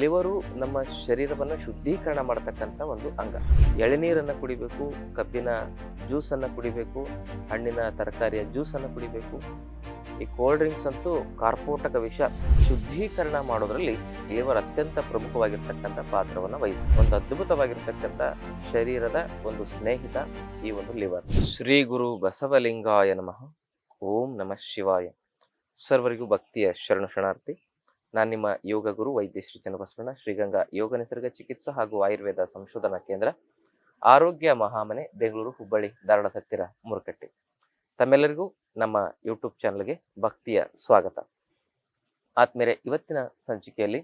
Liver ನಮ್ಮ ಶರೀರವನ್ನು ಶುದ್ಧೀಕರಣ ಮಾಡತಕ್ಕಂಥ ಒಂದು ಅಂಗ. ಎಳೆನೀರನ್ನು ಕುಡಿಬೇಕು, ಕಬ್ಬಿನ ಜ್ಯೂಸನ್ನು ಕುಡಿಬೇಕು, ಹಣ್ಣಿನ ತರಕಾರಿಯ ಜ್ಯೂಸನ್ನು ಕುಡಿಬೇಕು. ಈ ಕೋಲ್ಡ್ ಡ್ರಿಂಕ್ಸ್ ಅಂತೂ ಕಾರ್ಪೋಟಕ ವಿಷ ಶುದ್ಧೀಕರಣ ಮಾಡೋದ್ರಲ್ಲಿ ಲಿವರ್ ಅತ್ಯಂತ ಪ್ರಮುಖವಾಗಿರ್ತಕ್ಕಂಥ ಪಾತ್ರವನ್ನು ವಹಿಸಿ ಒಂದು ಅದ್ಭುತವಾಗಿರ್ತಕ್ಕಂಥ ಶರೀರದ ಒಂದು ಸ್ನೇಹಿತ ಈ ಒಂದು ಲಿವರ್. ಶ್ರೀ ಗುರು ಬಸವಲಿಂಗಾಯ ನಮಃ. ಓಂ ನಮಃ ಶಿವಾಯ. ಸರ್ವರಿಗೂ ಭಕ್ತಿಯ ಶರಣ ಶರಣಾರ್ಥಿ. ನಾನು ನಿಮ್ಮ ಯೋಗ ಗುರು ವೈದ್ಯ ಶ್ರೀ ಚನ್ನಬಸವಣ್ಣ, ಶ್ರೀಗಂಗಾ ಯೋಗ ನಿಸರ್ಗ ಚಿಕಿತ್ಸಾ ಹಾಗೂ ಆಯುರ್ವೇದ ಸಂಶೋಧನಾ ಕೇಂದ್ರ, ಆರೋಗ್ಯ ಮಹಾಮನೆ, ಬೆಂಗಳೂರು, ಹುಬ್ಬಳ್ಳಿ, ಧಾರವಾಡ, ಹತ್ತಿರ, ಮುರುಕಟ್ಟೆ. ತಮ್ಮೆಲ್ಲರಿಗೂ ನಮ್ಮ ಯೂಟ್ಯೂಬ್ ಚಾನಲ್ಗೆ ಭಕ್ತಿಯ ಸ್ವಾಗತ. ಆತ್ಮೇಲೆ ಇವತ್ತಿನ ಸಂಚಿಕೆಯಲ್ಲಿ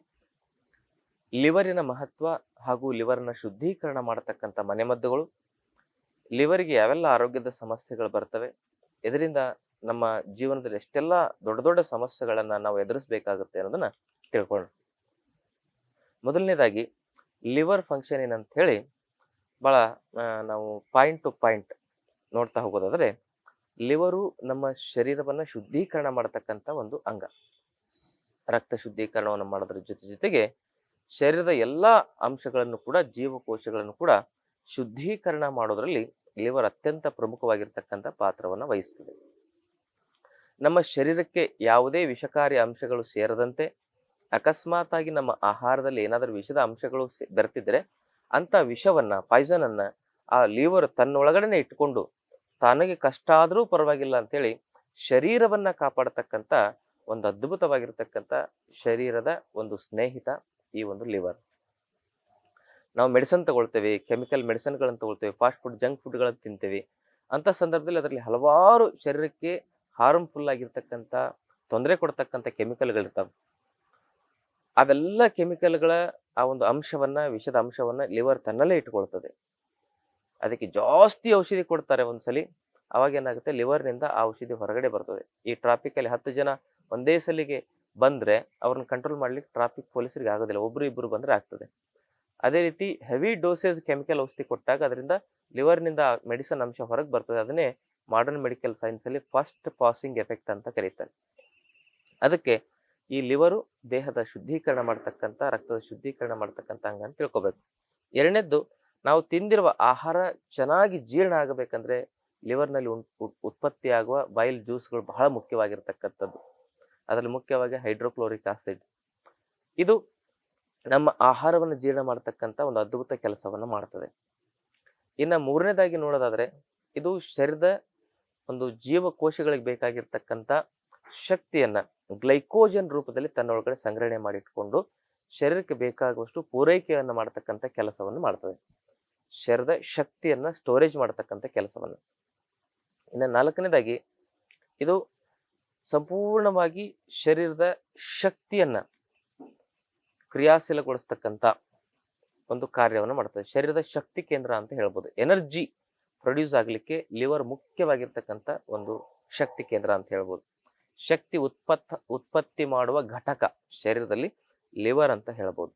ಲಿವರಿನ ಮಹತ್ವ ಹಾಗೂ ಲಿವರ್ನ ಶುದ್ಧೀಕರಣ ಮಾಡತಕ್ಕಂಥ ಮನೆಮದ್ದುಗಳು, ಲಿವರ್ಗೆ ಯಾವೆಲ್ಲ ಆರೋಗ್ಯದ ಸಮಸ್ಯೆಗಳು ಬರ್ತವೆ, ಇದರಿಂದ ನಮ್ಮ ಜೀವನದಲ್ಲಿ ಎಷ್ಟೆಲ್ಲ ದೊಡ್ಡ ದೊಡ್ಡ ಸಮಸ್ಯೆಗಳನ್ನ ನಾವು ಎದುರಿಸಬೇಕಾಗುತ್ತೆ ಅನ್ನೋದನ್ನ ತಿಳ್ಕೊಳ್ಳೋಣ. ಮೊದಲನೇದಾಗಿ, ಲಿವರ್ ಫಂಕ್ಷನ್ ಏನಂತ ಹೇಳಿ ಭಾಳ ನಾವು ಪಾಯಿಂಟ್ ಟು ಪಾಯಿಂಟ್ ನೋಡ್ತಾ ಹೋಗೋದಾದ್ರೆ, ಲಿವರು ನಮ್ಮ ಶರೀರವನ್ನು ಶುದ್ಧೀಕರಣ ಮಾಡತಕ್ಕಂಥ ಒಂದು ಅಂಗ. ರಕ್ತ ಶುದ್ಧೀಕರಣವನ್ನು ಮಾಡೋದ್ರ ಜೊತೆ ಜೊತೆಗೆ ಶರೀರದ ಎಲ್ಲ ಅಂಶಗಳನ್ನು ಕೂಡ, ಜೀವಕೋಶಗಳನ್ನು ಕೂಡ ಶುದ್ಧೀಕರಣ ಮಾಡೋದ್ರಲ್ಲಿ ಲಿವರ್ ಅತ್ಯಂತ ಪ್ರಮುಖವಾಗಿರ್ತಕ್ಕಂಥ ಪಾತ್ರವನ್ನು ವಹಿಸ್ತದೆ. ನಮ್ಮ ಶರೀರಕ್ಕೆ ಯಾವುದೇ ವಿಷಕಾರಿ ಅಂಶಗಳು ಸೇರದಂತೆ ಅಕಸ್ಮಾತ್ ಆಗಿ ನಮ್ಮ ಆಹಾರದಲ್ಲಿ ಏನಾದರೂ ವಿಷದ ಅಂಶಗಳು ಬೆರೆತಿದ್ರೆ ಅಂತ ವಿಷವನ್ನ ಪಾಯ್ಸನ್ ಅನ್ನ ಆ ಲಿವರ್ ತನ್ನೊಳಗಡೆನೆ ಇಟ್ಕೊಂಡು ತನಗೆ ಕಷ್ಟ ಆದರೂ ಪರವಾಗಿಲ್ಲ ಅಂತೇಳಿ ಶರೀರವನ್ನ ಕಾಪಾಡತಕ್ಕಂಥ ಒಂದು ಅದ್ಭುತವಾಗಿರ್ತಕ್ಕಂಥ ಶರೀರದ ಒಂದು ಸ್ನೇಹಿತ ಈ ಒಂದು ಲಿವರ್. ನಾವು ಮೆಡಿಸನ್ ತಗೊಳ್ತೇವೆ, ಕೆಮಿಕಲ್ ಮೆಡಿಸನ್ಗಳನ್ನು ತಗೊಳ್ತೇವೆ, ಫಾಸ್ಟ್ ಫುಡ್, ಜಂಕ್ ಫುಡ್ಗಳನ್ನು ತಿಂತೇವೆ ಅಂತ ಸಂದರ್ಭದಲ್ಲಿ ಅದರಲ್ಲಿ ಹಲವಾರು ಶರೀರಕ್ಕೆ ಹಾರ್ಮ್ಫುಲ್ ಆಗಿರ್ತಕ್ಕಂಥ, ತೊಂದರೆ ಕೊಡ್ತಕ್ಕಂಥ ಕೆಮಿಕಲ್ಗಳಿರ್ತವೆ. ಅವೆಲ್ಲ ಕೆಮಿಕಲ್ಗಳ ಆ ಒಂದು ಅಂಶವನ್ನ, ವಿಷದ ಅಂಶವನ್ನ ಲಿವರ್ ತನ್ನಲ್ಲೇ ಇಟ್ಕೊಳ್ತದೆ. ಅದಕ್ಕೆ ಜಾಸ್ತಿ ಔಷಧಿ ಕೊಡ್ತಾರೆ ಒಂದ್ಸಲಿ, ಅವಾಗ ಏನಾಗುತ್ತೆ ಲಿವರ್ನಿಂದ ಆ ಔಷಧಿ ಹೊರಗಡೆ ಬರ್ತದೆ. ಈ ಟ್ರಾಫಿಕಲ್ಲಿ ಹತ್ತು ಜನ ಒಂದೇ ಸಲಿಗೆ ಬಂದ್ರೆ, ಅವ್ರನ್ನ ಕಂಟ್ರೋಲ್ ಮಾಡ್ಲಿಕ್ಕೆ ಟ್ರಾಫಿಕ್ ಪೊಲೀಸರಿಗೆ ಆಗೋದಿಲ್ಲ. ಒಬ್ರು ಇಬ್ಬರು ಬಂದ್ರೆ ಆಗ್ತದೆ. ಅದೇ ರೀತಿ ಹೆವಿ ಡೋಸೇಜ್ ಕೆಮಿಕಲ್ ಔಷಧಿ ಕೊಟ್ಟಾಗ, ಅದರಿಂದ ಲಿವರ್ನಿಂದ ಮೆಡಿಸನ್ ಅಂಶ ಹೊರಗೆ ಬರ್ತದೆ. ಅದನ್ನೇ ಮಾಡರ್ನ್ ಮೆಡಿಕಲ್ ಸೈನ್ಸಲ್ಲಿ ಫಸ್ಟ್ ಪಾಸಿಂಗ್ ಎಫೆಕ್ಟ್ ಅಂತ ಕರೀತಾರೆ. ಅದಕ್ಕೆ ಈ ಲಿವರು ದೇಹದ ಶುದ್ಧೀಕರಣ ಮಾಡ್ತಕ್ಕಂಥ, ರಕ್ತದ ಶುದ್ಧೀಕರಣ ಮಾಡ್ತಕ್ಕಂಥ ಅಂಗ ಅಂತ ತಿಳ್ಕೊಬೇಕು. ಎರಡನೇದ್ದು, ನಾವು ತಿಂದಿರುವ ಆಹಾರ ಚೆನ್ನಾಗಿ ಜೀರ್ಣ ಆಗಬೇಕಂದ್ರೆ ಲಿವರ್ನಲ್ಲಿ ಉತ್ಪತ್ತಿ ಆಗುವ ಬೈಲ್ ಜ್ಯೂಸ್ಗಳು ಬಹಳ ಮುಖ್ಯವಾಗಿರ್ತಕ್ಕಂಥದ್ದು. ಅದರಲ್ಲಿ ಮುಖ್ಯವಾಗಿ ಹೈಡ್ರೋಕ್ಲೋರಿಕ್ ಆಸಿಡ್ ಇದು ನಮ್ಮ ಆಹಾರವನ್ನು ಜೀರ್ಣ ಮಾಡತಕ್ಕಂಥ ಒಂದು ಅದ್ಭುತ ಕೆಲಸವನ್ನು ಮಾಡ್ತದೆ. ಇನ್ನು ಮೂರನೇದಾಗಿ ನೋಡೋದಾದ್ರೆ, ಇದು ಶರೀರದ ಒಂದು ಜೀವಕೋಶಗಳಿಗೆ ಬೇಕಾಗಿರ್ತಕ್ಕಂಥ ಶಕ್ತಿಯನ್ನ ಗ್ಲೈಕೋಜನ್ ರೂಪದಲ್ಲಿ ತನ್ನೊಳಗಡೆ ಸಂಗ್ರಹಣೆ ಮಾಡಿಟ್ಕೊಂಡು ಶರೀರಕ್ಕೆ ಬೇಕಾಗುವಷ್ಟು ಪೂರೈಕೆಯನ್ನು ಮಾಡತಕ್ಕಂಥ ಕೆಲಸವನ್ನು ಮಾಡ್ತದೆ. ಶರೀರದ ಶಕ್ತಿಯನ್ನ ಸ್ಟೋರೇಜ್ ಮಾಡತಕ್ಕಂಥ ಕೆಲಸವನ್ನು. ಇನ್ನು ನಾಲ್ಕನೇದಾಗಿ ಇದು ಸಂಪೂರ್ಣವಾಗಿ ಶರೀರದ ಶಕ್ತಿಯನ್ನ ಕ್ರಿಯಾಶೀಲಗೊಳಿಸ್ತಕ್ಕಂಥ ಒಂದು ಕಾರ್ಯವನ್ನು ಮಾಡ್ತದೆ. ಶರೀರದ ಶಕ್ತಿ ಕೇಂದ್ರ ಅಂತ ಹೇಳ್ಬೋದು. ಎನರ್ಜಿ ಪ್ರೊಡ್ಯೂಸ್ ಆಗಲಿಕ್ಕೆ ಲಿವರ್ ಮುಖ್ಯವಾಗಿರ್ತಕ್ಕಂಥ ಒಂದು ಶಕ್ತಿ ಕೇಂದ್ರ ಅಂತ ಹೇಳ್ಬೋದು. ಶಕ್ತಿ ಉತ್ಪತ್ತ ಉತ್ಪತ್ತಿ ಮಾಡುವ ಘಟಕ ಶರೀರದಲ್ಲಿ ಲಿವರ್ ಅಂತ ಹೇಳ್ಬೋದು.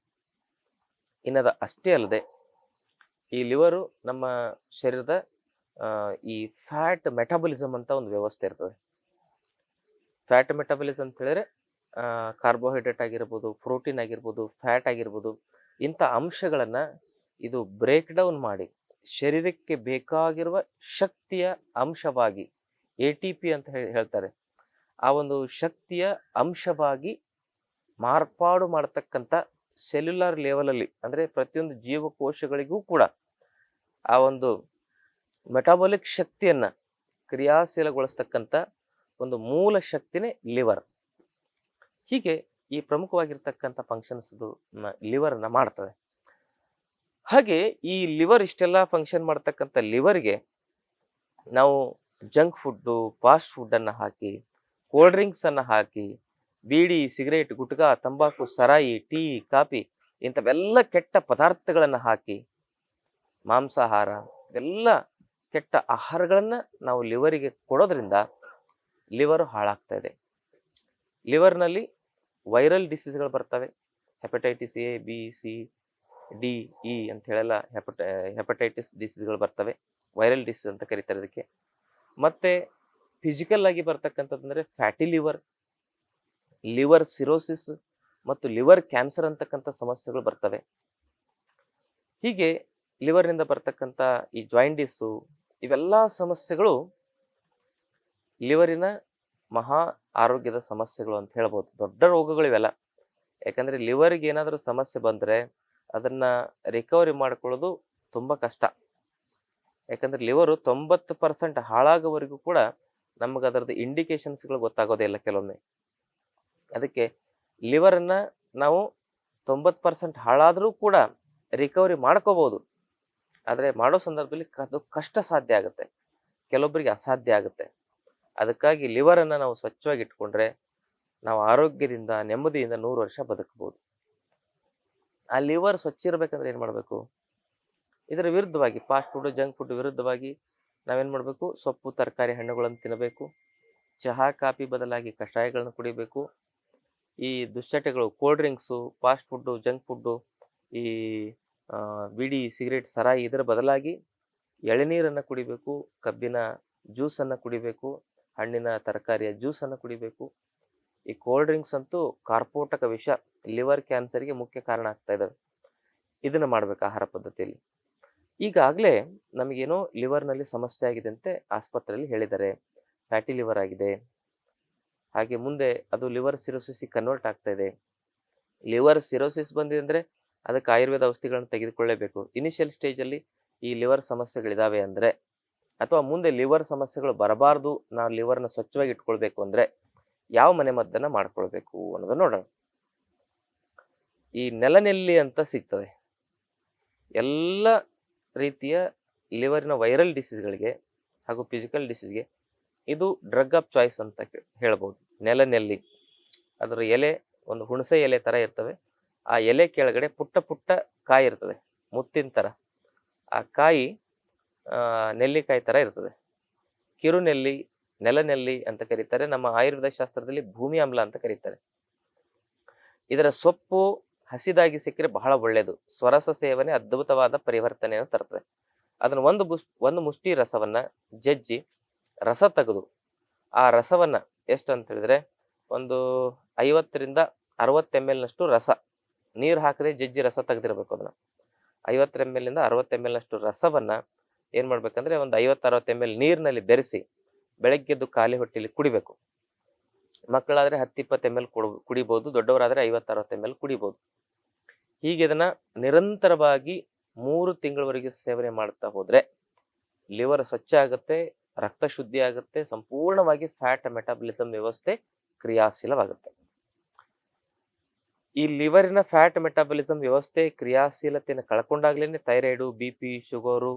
ಇನ್ನದ ಅಷ್ಟೇ ಅಲ್ಲದೆ ಈ ಲಿವರು ನಮ್ಮ ಶರೀರದ ಈ ಫ್ಯಾಟ್ ಮೆಟಾಬಲಿಸಮ್ ಅಂತ ಒಂದು ವ್ಯವಸ್ಥೆ ಇರ್ತದೆ. ಫ್ಯಾಟ್ ಮೆಟಾಬಲಿಸಮ್ ಅಂತ ಹೇಳಿದ್ರೆ ಕಾರ್ಬೋಹೈಡ್ರೇಟ್ ಆಗಿರ್ಬೋದು ಪ್ರೋಟೀನ್ ಆಗಿರ್ಬೋದು ಫ್ಯಾಟ್ ಆಗಿರ್ಬೋದು ಇಂಥ ಅಂಶಗಳನ್ನು ಇದು ಬ್ರೇಕ್ ಡೌನ್ ಮಾಡಿ ಶರೀರಕ್ಕೆ ಬೇಕಾಗಿರುವ ಶಕ್ತಿಯ ಅಂಶವಾಗಿ ಎ ಟಿ ಪಿ ಅಂತ ಹೇಳಿ ಹೇಳ್ತಾರೆ. ಆ ಒಂದು ಶಕ್ತಿಯ ಅಂಶವಾಗಿ ಮಾರ್ಪಾಡು ಮಾಡತಕ್ಕಂಥ ಸೆಲ್ಯುಲಾರ್ ಲೆವೆಲಲ್ಲಿ ಅಂದರೆ ಪ್ರತಿಯೊಂದು ಜೀವಕೋಶಗಳಿಗೂ ಕೂಡ ಆ ಒಂದು ಮೆಟಾಬಾಲಿಕ್ ಶಕ್ತಿಯನ್ನು ಕ್ರಿಯಾಶೀಲಗೊಳಿಸ್ತಕ್ಕಂಥ ಒಂದು ಮೂಲ ಶಕ್ತಿನೇ ಲಿವರ್ ಹೀಗೆ ಈ ಪ್ರಮುಖವಾಗಿರ್ತಕ್ಕಂಥ ಫಂಕ್ಷನ್ಸ್ದು ಲಿವರನ್ನು ಮಾಡ್ತದೆ. ಹಾಗೆ ಈ ಲಿವರ್ ಇಷ್ಟೆಲ್ಲ ಫಂಕ್ಷನ್ ಮಾಡ್ತಕ್ಕಂಥ ಲಿವರ್ಗೆ ನಾವು ಜಂಕ್ ಫುಡ್ಡು ಫಾಸ್ಟ್ ಫುಡ್ ಅನ್ನ ಹಾಕಿ ಕೋಲ್ಡ್ ಡ್ರಿಂಕ್ಸನ್ನು ಹಾಕಿ, ಬೀಡಿ ಸಿಗರೇಟ್ ಗುಟ್ಕಾ, ತಂಬಾಕು, ಸರಾಯಿ, ಟೀ, ಕಾಫಿ ಇಂಥವೆಲ್ಲ ಕೆಟ್ಟ ಪದಾರ್ಥಗಳನ್ನು ಹಾಕಿ, ಮಾಂಸಾಹಾರ ಇವೆಲ್ಲ ಕೆಟ್ಟ ಆಹಾರಗಳನ್ನು ನಾವು ಲಿವರಿಗೆ ಕೊಡೋದ್ರಿಂದ ಲಿವರ್ ಹಾಳಾಗ್ತಾ ಇದೆ. ಲಿವರ್ನಲ್ಲಿ ವೈರಲ್ ಡಿಸೀಸ್ಗಳು ಬರ್ತವೆ. Hepatitis A B C D, E ಅಂತ ಹೇಳೆಲ್ಲ, ಹೆಪಟ, ಹೆಪಟೈಟಿಸ್ ಡಿಸೀಸ್ಗಳು ಬರ್ತವೆ. ವೈರಲ್ ಡಿಸೀಸ್ ಅಂತ ಕರೀತಾರೆ ಇದಕ್ಕೆ. ಮತ್ತೆ ಫಿಸಿಕಲ್ ಆಗಿ ಬರ್ತಕ್ಕಂಥದ್ದು ಅಂದ್ರೆ ಫ್ಯಾಟಿ ಲಿವರ್ ಲಿವರ್ ಸಿರೋಸಿಸ್ ಮತ್ತು ಲಿವರ್ ಕ್ಯಾನ್ಸರ್ ಅಂತಕ್ಕಂಥ ಸಮಸ್ಯೆಗಳು ಬರ್ತವೆ. ಹೀಗೆ ಲಿವರ್ನಿಂದ ಬರ್ತಕ್ಕಂಥ ಈ ಜಾಯಿಂಡಿಸು ಇವೆಲ್ಲ ಸಮಸ್ಯೆಗಳು ಲಿವರಿನ ಮಹಾ ಆರೋಗ್ಯದ ಸಮಸ್ಯೆಗಳು ಅಂತ ಹೇಳ್ಬೋದು. ದೊಡ್ಡ ರೋಗಗಳು ಇವೆಲ್ಲ ಯಾಕಂದ್ರೆ ಲಿವರ್ಗೆ ಏನಾದರೂ ಸಮಸ್ಯೆ ಬಂದರೆ ಅದನ್ನ ರಿಕವರಿ ಮಾಡ್ಕೊಳ್ಳೋದು ತುಂಬ ಕಷ್ಟ. ಯಾಕಂದ್ರೆ ಲಿವರು ತೊಂಬತ್ತು ಪರ್ಸೆಂಟ್ ಹಾಳಾಗೋವರೆಗೂ ಕೂಡ ನಮಗೆ ಅದರದ್ದು ಇಂಡಿಕೇಶನ್ಸ್ಗಳು ಗೊತ್ತಾಗೋದೇ ಇಲ್ಲ ಕೆಲವೊಮ್ಮೆ. ಅದಕ್ಕೆ ಲಿವರನ್ನು ನಾವು ತೊಂಬತ್ತು ಪರ್ಸೆಂಟ್ ಹಾಳಾದರೂ ಕೂಡ ರಿಕವರಿ ಮಾಡ್ಕೋಬಹುದು ಆದರೆ ಮಾಡೋ ಸಂದರ್ಭದಲ್ಲಿ ಅದು ಕಷ್ಟ ಸಾಧ್ಯ ಆಗುತ್ತೆ. ಕೆಲವೊಬ್ಬರಿಗೆ ಅಸಾಧ್ಯ ಆಗುತ್ತೆ. ಅದಕ್ಕಾಗಿ ಲಿವರನ್ನು ನಾವು ಸ್ವಚ್ಛವಾಗಿ ಇಟ್ಕೊಂಡ್ರೆ ನಾವು ಆರೋಗ್ಯದಿಂದ ನೆಮ್ಮದಿಯಿಂದ ನೂರು ವರ್ಷ ಬದುಕಬಹುದು ಆ ಲಿವರ್ ಸ್ವಚ್ಛ ಇರಬೇಕಂದ್ರೆ ಏನು ಮಾಡಬೇಕು? ಇದರ ವಿರುದ್ಧವಾಗಿ ಫಾಸ್ಟ್ ಫುಡ್ ಜಂಕ್ ಫುಡ್ ವಿರುದ್ಧವಾಗಿ ನಾವೇನು ಮಾಡಬೇಕು? ಸೊಪ್ಪು, ತರಕಾರಿ, ಹಣ್ಣುಗಳನ್ನು ತಿನ್ನಬೇಕು ಚಹಾ, ಕಾಫಿ ಬದಲಾಗಿ ಕಷಾಯಗಳನ್ನು ಕುಡಿಬೇಕು. ಈ ದುಶ್ಚಟಗಳು cold drinks fast food junk food ಈ ಬಿಡಿ ಸಿಗರೇಟ್ ಸರಾಯಿ ಇದರ ಬದಲಾಗಿ ಎಳೆನೀರನ್ನು ಕುಡಿಬೇಕು, ಕಬ್ಬಿನ ಜ್ಯೂಸನ್ನು ಕುಡಿಬೇಕು, ಹಣ್ಣಿನ, ತರಕಾರಿಯ ಜ್ಯೂಸನ್ನು ಕುಡಿಬೇಕು. ಈ ಕೋಲ್ಡ್ ಡ್ರಿಂಕ್ಸ್ ಅಂತೂ ಕಾರ್ಪೋಟಕ ವಿಷ. ಲಿವರ್ ಕ್ಯಾನ್ಸರ್ಗೆ ಮುಖ್ಯ ಕಾರಣ ಆಗ್ತಾ ಇದ್ದಾವೆ ಇದನ್ನು ಮಾಡ್ಬೇಕು ಆಹಾರ ಪದ್ಧತಿಯಲ್ಲಿ. ಈಗಾಗಲೇ ನಮಗೇನೋ ಲಿವರ್ನಲ್ಲಿ ಸಮಸ್ಯೆ ಆಗಿದೆ ಅಂತೆ ಆಸ್ಪತ್ರೆಯಲ್ಲಿ ಹೇಳಿದ್ದಾರೆ. ಫ್ಯಾಟಿ ಲಿವರ್ ಆಗಿದೆ. ಹಾಗೆ ಮುಂದೆ ಅದು ಲಿವರ್ ಸಿರೋಸಿಸ್ ಕನ್ವರ್ಟ್ ಆಗ್ತಾ ಇದೆ. ಲಿವರ್ ಸಿರೋಸಿಸ್ ಬಂದಿದೆ ಅಂದರೆ ಅದಕ್ಕೆ ಆಯುರ್ವೇದ ಔಷಧಿಗಳನ್ನು ತೆಗೆದುಕೊಳ್ಳೇಬೇಕು. ಇನಿಷಿಯಲ್ ಸ್ಟೇಜಲ್ಲಿ ಈ ಲಿವರ್ ಸಮಸ್ಯೆಗಳಿದ್ದಾವೆ ಅಂದರೆ ಅಥವಾ ಮುಂದೆ ಲಿವರ್ ಸಮಸ್ಯೆಗಳು ಬರಬಾರ್ದು ನಾವು ಲಿವರ್ನ ಸ್ವಚ್ಛವಾಗಿ ಇಟ್ಕೊಳ್ಬೇಕು ಅಂದರೆ ಯಾವ ಮನೆ ಮದ್ದನ್ನು ಮಾಡ್ಕೊಳ್ಬೇಕು ಅನ್ನೋದನ್ನು ನೋಡೋಣ. ಈ ನೆಲನೆಲ್ಲಿ ಅಂತ ಸಿಗ್ತದೆ. ಎಲ್ಲ ರೀತಿಯ ಲಿವರಿನ ವೈರಲ್ ಡಿಸೀಸ್ಗಳಿಗೆ ಹಾಗೂ ಫಿಸಿಕಲ್ ಡಿಸೀಸ್ಗೆ ಇದು ಡ್ರಗ್ ಆಫ್ ಚಾಯ್ಸ್ ಅಂತ ಹೇಳ್ಬೋದು. ನೆಲನೆಲ್ಲಿ. ಅದರ ಎಲೆ, ಒಂದು ಹುಣಸೆ ಎಲೆ ಥರ ಇರ್ತವೆ. ಆ ಎಲೆ ಕೆಳಗಡೆ ಪುಟ್ಟ ಪುಟ್ಟ ಕಾಯಿ ಇರ್ತದೆ. ಮುತ್ತಿನ ಥರ. ಆ ಕಾಯಿ ನೆಲ್ಲಿಕಾಯಿ ಥರ ಇರ್ತದೆ. ಕಿರುನೆಲ್ಲಿ, ನೆಲನೆಲ್ಲಿ ಅಂತ ಕರೀತಾರೆ. ನಮ್ಮ ಆಯುರ್ವೇದ ಶಾಸ್ತ್ರದಲ್ಲಿ ಭೂಮಿ ಆಮ್ಲ ಅಂತ ಕರೀತಾರೆ. ಇದರ ಸೊಪ್ಪು ಹಸಿದಾಗಿ ಸಿಕ್ಕರೆ ಬಹಳ ಒಳ್ಳೆಯದು ಸ್ವರಸ ಸೇವನೆ ಅದ್ಭುತವಾದ ಪರಿವರ್ತನೆಯನ್ನು ತರ್ತದೆ. ಅದನ್ನು ಒಂದು ಬುಸ್, ಒಂದು ಮುಷ್ಟಿ ರಸವನ್ನು ಜಜ್ಜಿ ರಸ ತೆಗೆದು ಆ ರಸವನ್ನು ಎಷ್ಟು ಅಂತ ಹೇಳಿದ್ರೆ ಒಂದು ಐವತ್ತರಿಂದ ಅರವತ್ತು ಎಂ ಎಲ್ನಷ್ಟು ರಸ, ನೀರು ಹಾಕದೆ ಜಜ್ಜಿ ರಸ ತೆಗೆದಿರಬೇಕು ಅದನ್ನು. ಐವತ್ತು ಎಂ ಎಲ್ನಿಂದ ಅರವತ್ತು ಎಂ ಎಲ್ನಷ್ಟು ರಸವನ್ನು ಏನು ಮಾಡ್ಬೇಕಂದ್ರೆ ಒಂದು ಐವತ್ತು, ಅರವತ್ತು ಎಂ ಎಲ್ ನೀರಿನಲ್ಲಿ ಬೆರೆಸಿ ಬೆಳಗ್ಗೆದ್ದು ಖಾಲಿ ಹೊಟ್ಟೆಯಲ್ಲಿ ಕುಡಿಬೇಕು. ಮಕ್ಕಳಾದ್ರೆ ಹತ್ತು ಇಪ್ಪತ್ತು ಎಂ ಎಲ್ ಕೊಡ್, ಕುಡಿಬೋದು, ದೊಡ್ಡವರಾದರೆ ಐವತ್ತು ಅರವತ್ತು ಎಂ ಎಲ್ ಕುಡಿಬೋದು. ಹೀಗೆ ಇದನ್ನು ನಿರಂತರವಾಗಿ ಮೂರು ತಿಂಗಳವರೆಗೆ ಸೇವನೆ ಮಾಡ್ತಾ ಹೋದರೆ ಲಿವರ್ ಸ್ವಚ್ಛ ಆಗುತ್ತೆ, ರಕ್ತ ಶುದ್ಧಿ ಆಗುತ್ತೆ, ಸಂಪೂರ್ಣವಾಗಿ ಫ್ಯಾಟ್ ಮೆಟಾಬಲಿಸಮ್ ವ್ಯವಸ್ಥೆ ಕ್ರಿಯಾಶೀಲವಾಗುತ್ತೆ. ಈ ಲಿವರಿನ ಫ್ಯಾಟ್ ಮೆಟಾಬಲಿಸಮ್ ವ್ಯವಸ್ಥೆ ಕ್ರಿಯಾಶೀಲತೆಯನ್ನು ಕಳ್ಕೊಂಡಾಗ್ಲೇ ಥೈರಾಯ್ಡು ಬಿ ಪಿ ಶುಗರು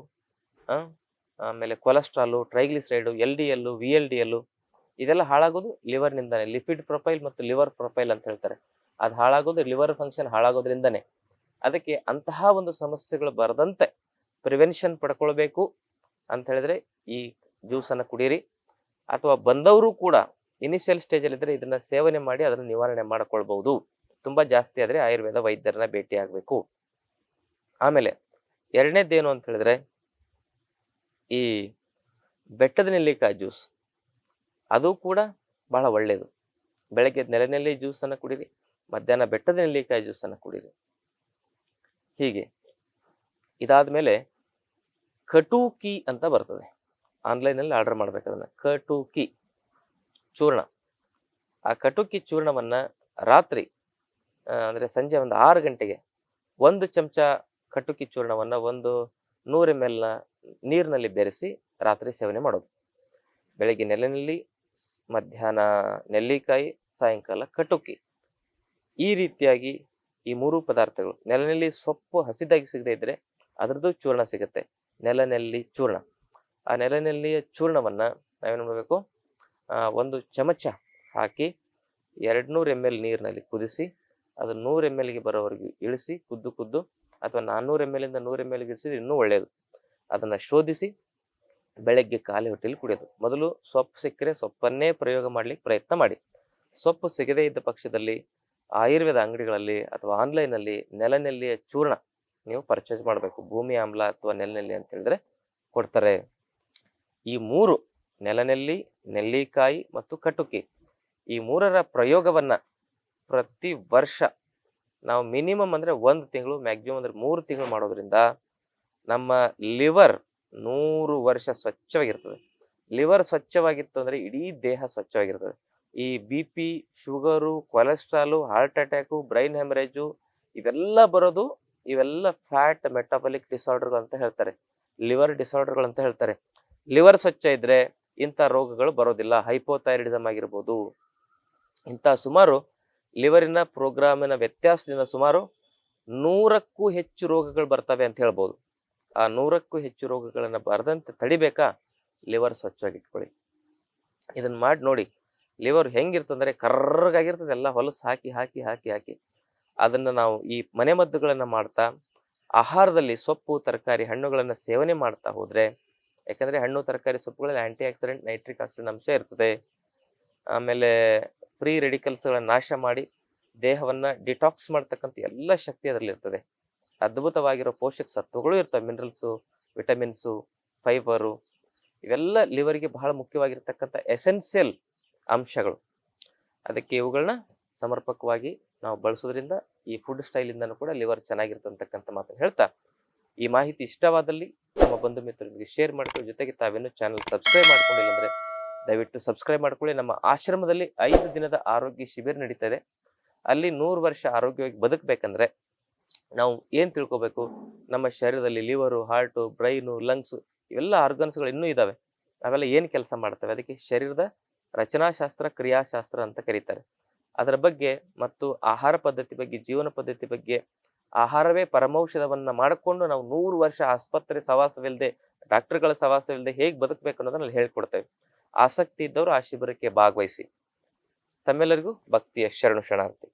ಆಮೇಲೆ cholesterol triglyceride L D L V L D L ಇದೆಲ್ಲ ಹಾಳಾಗೋದು ಲಿವರ್ನಿಂದಾನೆ ಲಿಪಿಡ್ ಪ್ರೊಫೈಲ್ ಮತ್ತು ಲಿವರ್ ಪ್ರೊಫೈಲ್ ಅಂತ ಹೇಳ್ತಾರೆ. ಅದು ಹಾಳಾಗೋದು ಲಿವರ್ ಫಂಕ್ಷನ್ ಹಾಳಾಗೋದ್ರಿಂದನೇ. ಅದಕ್ಕೆ ಅಂತಹ ಒಂದು ಸಮಸ್ಯೆಗಳು ಬರದಂತೆ ಪ್ರಿವೆನ್ಷನ್ ಪಡ್ಕೊಳ್ಬೇಕು ಅಂತ ಹೇಳಿದ್ರೆ ಈ ಜ್ಯೂಸನ್ನು ಕುಡೀರಿ. ಅಥವಾ ಬಂದವರು ಕೂಡ ಇನಿಷಿಯಲ್ ಸ್ಟೇಜಲ್ಲಿದ್ದರೆ ಇದನ್ನ ಸೇವನೆ ಮಾಡಿ ಅದನ್ನು ನಿವಾರಣೆ ಮಾಡಿಕೊಳ್ಬಹುದು. ತುಂಬಾ ಜಾಸ್ತಿ ಆದ್ರೆ ಆಯುರ್ವೇದ ವೈದ್ಯರನ್ನ ಭೇಟಿ ಆಗಬೇಕು. ಆಮೇಲೆ ಎರಡನೇದೇನು ಅಂತ ಹೇಳಿದ್ರೆ ಈ ಬೆಟ್ಟದ ನೆಲ್ಲಿಕಾಯಿ ಜ್ಯೂಸ್ ಅದು ಕೂಡ ಬಹಳ ಒಳ್ಳೆಯದು ಬೆಳಗ್ಗೆ ನೆಲೆನೆಲ್ಲಿ ಜ್ಯೂಸನ್ನು ಕುಡೀರಿ, ಮಧ್ಯಾಹ್ನ ಬೆಟ್ಟದ ನೆಲ್ಲಿಕಾಯಿ ಜ್ಯೂಸನ್ನು ಕುಡೀರಿ. ಹೀಗೆ. ಇದಾದ ಮೇಲೆ ಕಟೂಕಿ ಅಂತ ಬರ್ತದೆ. ಆನ್ಲೈನಲ್ಲಿ ಆರ್ಡರ್ ಮಾಡ್ಬೇಕು ಅದನ್ನು. ಕಟೂಕಿ ಚೂರ್ಣ. ಆ ಕಟುಕಿ ಚೂರ್ಣವನ್ನು ರಾತ್ರಿ ಅಂದರೆ ಸಂಜೆ ಒಂದು ಆರು ಗಂಟೆಗೆ ಒಂದು ಚಮಚ ಕಟುಕಿ ಚೂರ್ಣವನ್ನು ಒಂದು ನೂರು ಎಂ ಎಲ್ನ ನೀರಿನಲ್ಲಿ ಬೆರೆಸಿ ರಾತ್ರಿ ಸೇವನೆ ಮಾಡೋದು. ಬೆಳಗ್ಗೆ ನೆಲೆಯಲ್ಲಿ ಮಧ್ಯಾಹ್ನ ನೆಲ್ಲಿಕಾಯಿ, ಸಾಯಂಕಾಲ ಕಟುಕಿ. ಈ ರೀತಿಯಾಗಿ ಈ ಮೂರು ಪದಾರ್ಥಗಳು ನೆಲನೆಲ್ಲಿ ಸೊಪ್ಪು ಹಸಿದಾಗಿ ಸಿಗದೇ ಇದ್ರೆ ಅದರದ್ದು ಚೂರ್ಣ ಸಿಗುತ್ತೆ. ನೆಲನೆಲ್ಲಿ ಚೂರ್ಣ. ಆ ನೆಲನೆಲ್ಲಿಯ ಚೂರ್ಣವನ್ನ ನಾವೇನು ಮಾಡಬೇಕು? ಒಂದು ಚಮಚ ಹಾಕಿ ಎರಡ್ನೂರು ಎಂ ಎಲ್ ನೀರಿನಲ್ಲಿ ಕುದಿಸಿ ಅದು ನೂರು ಎಂ ಗೆ ಬರೋವರೆಗೂ ಇಳಿಸಿ, ಕುದ್ದು ಕುದ್ದು, ಅಥವಾ ನಾನ್ನೂರು ಎಂ ಎಲ್ ಇಂದ ನೂರು ಎಂ ಎಲ್ಗೆ ಇಳಿಸಿದ್ರೆ ಇನ್ನೂ ಒಳ್ಳೆಯದು ಅದನ್ನ ಶೋಧಿಸಿ ಬೆಳಗ್ಗೆ ಖಾಲಿ ಹೊಟ್ಟೆಯಲ್ಲಿ ಕುಡಿಯೋದು. ಮೊದಲು ಸೊಪ್ಪು ಸಿಕ್ಕರೆ ಸೊಪ್ಪನ್ನೇ ಪ್ರಯೋಗ ಮಾಡಲಿಕ್ಕೆ ಪ್ರಯತ್ನ ಮಾಡಿ. ಸೊಪ್ಪು ಸಿಗದೇ ಇದ್ದ ಪಕ್ಷದಲ್ಲಿ ಆಯುರ್ವೇದ ಅಂಗಡಿಗಳಲ್ಲಿ ಅಥವಾ ಆನ್ಲೈನಲ್ಲಿ ನೆಲನೆಲ್ಲಿಯ ಚೂರ್ಣ ನೀವು ಪರ್ಚೇಸ್ ಮಾಡಬೇಕು. ಭೂಮಿ ಆಮ್ಲ ಅಥವಾ ನೆಲನೆಲ್ಲಿ ಅಂತ ಹೇಳಿದ್ರೆ ಕೊಡ್ತಾರೆ. ಈ ಮೂರು, ನೆಲನೆಲ್ಲಿ, ನೆಲ್ಲಿಕಾಯಿ ಮತ್ತು ಕಟುಕಿ, ಈ ಮೂರರ ಪ್ರಯೋಗವನ್ನ ಪ್ರತಿ ವರ್ಷ ನಾವು ಮಿನಿಮಮ್ ಅಂದ್ರೆ ಒಂದು ತಿಂಗಳು ಮ್ಯಾಕ್ಸಿಮಮ್ ಅಂದ್ರೆ ಮೂರು ತಿಂಗಳು ಮಾಡೋದ್ರಿಂದ ನಮ್ಮ ಲಿವರ್ ನೂರು ವರ್ಷ ಸ್ವಚ್ಛವಾಗಿರ್ತದೆ. ಲಿವರ್ ಸ್ವಚ್ಛವಾಗಿತ್ತು ಅಂದರೆ ಇಡೀ ದೇಹ ಸ್ವಚ್ಛವಾಗಿರ್ತದೆ. ಈ B P, sugar, cholesterol, heart attack, brain haemorrhage ಇವೆಲ್ಲ ಬರೋದು ಇವೆಲ್ಲ ಫ್ಯಾಟ್ ಮೆಟಾಬಲಿಕ್ ಡಿಸಾರ್ಡರ್ಗಳು ಅಂತ ಹೇಳ್ತಾರೆ. ಲಿವರ್ ಡಿಸಾರ್ಡರ್ಗಳು ಅಂತ ಹೇಳ್ತಾರೆ. ಲಿವರ್ ಸ್ವಚ್ಛ ಇದ್ರೆ ಇಂಥ ರೋಗಗಳು ಬರೋದಿಲ್ಲ. ಹೈಪೋಥೈರಿಡಿಸಮ್ ಆಗಿರ್ಬೋದು. ಇಂಥ ಸುಮಾರು ಲಿವರಿನ ಪ್ರೋಗ್ರಾಮಿನ ವ್ಯತ್ಯಾಸದಿಂದ ಸುಮಾರು ನೂರಕ್ಕೂ ಹೆಚ್ಚು ರೋಗಗಳು ಬರ್ತವೆ ಅಂತ ಹೇಳ್ಬೋದು. ಆ ನೂರಕ್ಕೂ ಹೆಚ್ಚು ರೋಗಗಳನ್ನು ಬರದಂತೆ ತಡಿಬೇಕಾ? ಲಿವರ್ ಸ್ವಚ್ಛವಾಗಿ ಇಟ್ಕೊಳ್ಳಿ ಇದನ್ನ ಮಾಡಿ ನೋಡಿ, ಲಿವರ್ ಹೆಂಗಿರ್ತಂದ್ರೆ ಕರ್ರಗಾಗಿರ್ತದೆ, ಎಲ್ಲ ಹೊಲಸು ಹಾಕಿ ಹಾಕಿ ಹಾಕಿ ಹಾಕಿ. ಅದನ್ನು ನಾವು ಈ ಮನೆ ಮದ್ದುಗಳನ್ನು ಮಾಡ್ತಾ, ಆಹಾರದಲ್ಲಿ ಸೊಪ್ಪು, ತರಕಾರಿ, ಹಣ್ಣುಗಳನ್ನು ಸೇವನೆ ಮಾಡ್ತಾ ಹೋದರೆ, ಯಾಕಂದರೆ ಹಣ್ಣು, ತರಕಾರಿ, ಸೊಪ್ಪುಗಳಲ್ಲಿ ಆಂಟಿ ಆಕ್ಸಿಡೆಂಟ್ ನೈಟ್ರಿಕ್ ಆಕ್ಸಿಡೆಂಟ್ ಅಂಶ ಇರ್ತದೆ. ಆಮೇಲೆ ಫ್ರೀ ರೆಡಿಕಲ್ಸ್ಗಳನ್ನು ನಾಶ ಮಾಡಿ, ದೇಹವನ್ನು ಡಿಟಾಕ್ಸ್ ಮಾಡ್ತಕ್ಕಂಥ ಎಲ್ಲ ಶಕ್ತಿ ಅದರಲ್ಲಿ ಇರ್ತದೆ ಅದ್ಭುತವಾಗಿರೋ ಪೋಷಕ ಸತ್ವಗಳು ಇರ್ತವೆ. ಮಿನರಲ್ಸು ವಿಟಮಿನ್ಸು ಫೈಬರು ಇವೆಲ್ಲ ಲಿವರ್ಗೆ ಬಹಳ ಮುಖ್ಯವಾಗಿರ್ತಕ್ಕಂಥ ಎಸೆನ್ಷಿಯಲ್ ಅಂಶಗಳು. ಅದಕ್ಕೆ ಇವುಗಳನ್ನ ಸಮರ್ಪಕವಾಗಿ ನಾವು ಬಳಸೋದ್ರಿಂದ ಈ ಫುಡ್ ಸ್ಟೈಲಿಂದನೂ ಕೂಡ ಲಿವರ್ ಚೆನ್ನಾಗಿರ್ತಂತಕ್ಕಂಥ ಮಾತನ್ನು ಹೇಳ್ತಾ, ಈ ಮಾಹಿತಿ ಇಷ್ಟವಾದಲ್ಲಿ ನಮ್ಮ ಬಂಧು ಮಿತ್ರರಿಗೆ ಶೇರ್ ಮಾಡ್ಕೊಳ್ಳಿ ಜೊತೆಗೆ ತಾವೇನು ಚಾನಲ್ ಸಬ್ಸ್ಕ್ರೈಬ್ ಮಾಡ್ಕೊಂಡಿಲ್ಲ ಅಂದರೆ ದಯವಿಟ್ಟು ಸಬ್ಸ್ಕ್ರೈಬ್ ಮಾಡ್ಕೊಳ್ಳಿ. ನಮ್ಮ ಆಶ್ರಮದಲ್ಲಿ ಐದು ದಿನದ ಆರೋಗ್ಯ ಶಿಬಿರ ನಡೀತಾ ಅಲ್ಲಿ ನೂರು ವರ್ಷ ಆರೋಗ್ಯವಾಗಿ ಬದುಕಬೇಕಂದ್ರೆ ನಾವು ಏನು ತಿಳ್ಕೊಬೇಕು? ನಮ್ಮ ಶರೀರದಲ್ಲಿ ಲಿವರು ಹಾರ್ಟು ಬ್ರೈನು ಲಂಗ್ಸ್ ಇವೆಲ್ಲ ಆರ್ಗನ್ಸ್ಗಳು ಇನ್ನೂ ಇದ್ದಾವೆ ಅವೆಲ್ಲ ಏನು ಕೆಲಸ ಮಾಡ್ತವೆ? ಅದಕ್ಕೆ ಶರೀರದ ರಚನಾಶಾಸ್ತ್ರ, ಕ್ರಿಯಾಶಾಸ್ತ್ರ ಅಂತ ಕರೀತಾರೆ. ಅದರ ಬಗ್ಗೆ ಮತ್ತು ಆಹಾರ ಪದ್ಧತಿ ಬಗ್ಗೆ, ಜೀವನ ಪದ್ಧತಿ ಬಗ್ಗೆ, ಆಹಾರವೇ ಪರಮೌಷಧವನ್ನು ಮಾಡಿಕೊಂಡು ನಾವು ನೂರು ವರ್ಷ ಆಸ್ಪತ್ರೆ ಸವಾಸವಿಲ್ಲದೆ ಡಾಕ್ಟರ್ಗಳ ಸವಾಸವಿಲ್ಲದೆ ಹೇಗೆ ಬದುಕಬೇಕು ಅನ್ನೋದನ್ನ ಹೇಳ್ಕೊಡ್ತೇವೆ. ಆಸಕ್ತಿ ಇದ್ದವರು ಆ ಶಿಬಿರಕ್ಕೆ ಭಾಗವಹಿಸಿ. ತಮ್ಮೆಲ್ಲರಿಗೂ ಭಕ್ತಿಯ ಶರಣು ಶರಣಾರ್ಥಿ.